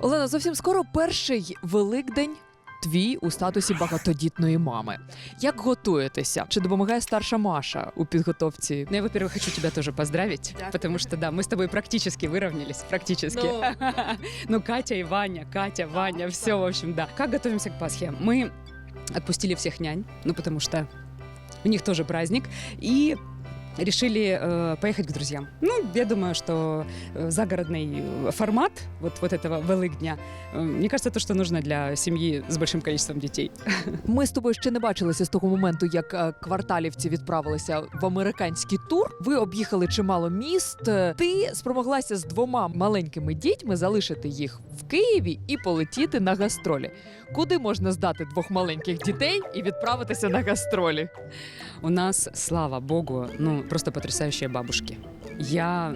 Олена, зовсім скоро перший великдень. Твій у статусі багатодітної мами. Як готуєтеся? Чи допомагає старша Маша у підготовці? Ну, я, во-первых, хочу тебя тоже поздравить, Дякую. потому что, да, мы с тобой практически выровнялись, практически. Ну. Ну, Катя и Ваня, Катя, Ваня, все, в общем, да. Как готовимся к Пасхе? Мы отпустили всех нянь, ну, потому что у них тоже праздник, и решили э, поехать к друзьям. Ну, я думаю, что э, загородный э, формат вот, вот этого Великдня, э, мне кажется, то, что нужно для семьи с большим количеством детей. Ми з тобою ще не бачилися з того моменту, як е, кварталівці відправилися в американський тур. Ви об'їхали чимало міст. Е, Ти спромоглася з двома маленькими дітьми залишити їх в Києві і полетіти на гастролі. Куди можна здати двох маленьких дітей і відправитися на гастролі? У нас, слава богу, ну просто потрясающие бабушки. Я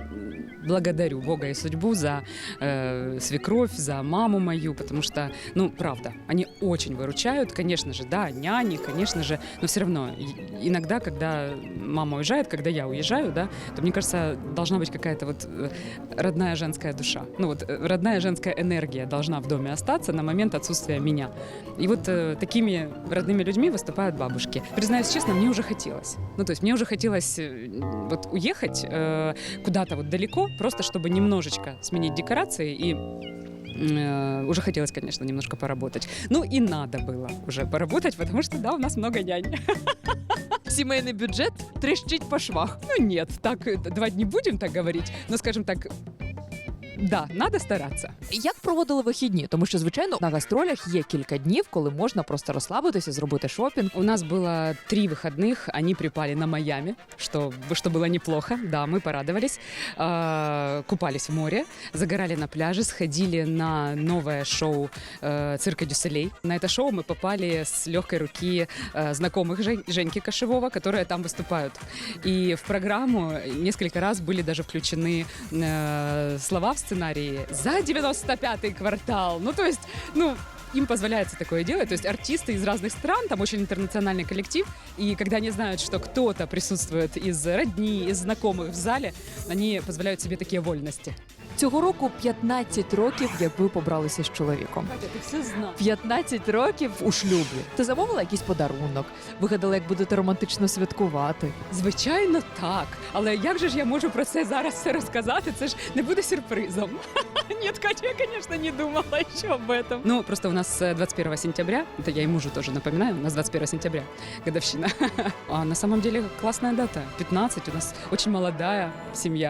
благодарю Бога и судьбу за э, свекровь, за маму мою, потому что, ну, правда, они очень выручают, конечно же, да, няни, конечно же, но все равно иногда, когда мама уезжает, когда я уезжаю, да, то мне кажется, должна быть какая-то вот э, родная женская душа, ну вот э, родная женская энергия должна в доме остаться на момент отсутствия меня. И вот э, такими родными людьми выступают бабушки. Признаюсь честно, мне уже хотелось. Ну, то есть мне уже хотелось э, вот уехать э, куда-то вот далеко, просто чтобы немножечко сменить декорации и э, уже хотелось, конечно, немножко поработать. Ну и надо было уже поработать, потому что, да, у нас много нянь. Сімейний бюджет тріщить по швах. Ну нет, так, э, давать не будем так говорить, но, скажем так, да, надо стараться. Як проводили вихідні? Тому що, звичайно, на гастролях є кілька днів, коли можна просто розслабитися, зробити шопінг. У нас было три выходных, они припали на Майами, что, что было неплохо. Да, мы порадовались. А, Купались в море, загорали на пляже, сходили на новое шоу э, «Цирка Дюселей». На это шоу мы попали с легкой руки э, знакомых Жень- Женьки Кошевого, которые там выступают. И в программу несколько раз были даже включены э, слова в сценарии «За 95-й квартал». Ну, то есть, ну, им позволяется такое делать. То есть артисты из разных стран, там очень интернациональный коллектив, и когда они знают, что кто-то присутствует из родни, из знакомых в зале, они позволяют себе такие вольности. Цього року 15 років, як ви побралися з чоловіком. Катя, ты все знаешь. 15 років у шлюбі. Ти замовила якийсь подарунок, вигадала, як будете романтично святкувати. Звичайно, так. Але як же ж я можу про це зараз все розказати? Це ж не буде сюрпризом. Нет, Катя, я, конечно, не думала еще об этом. Ну, просто у нас э, 21 сентября, это я и мужу тоже напоминаю, у нас 21 сентября, годовщина. А на самом деле классная дата, 15, у нас очень молодая семья.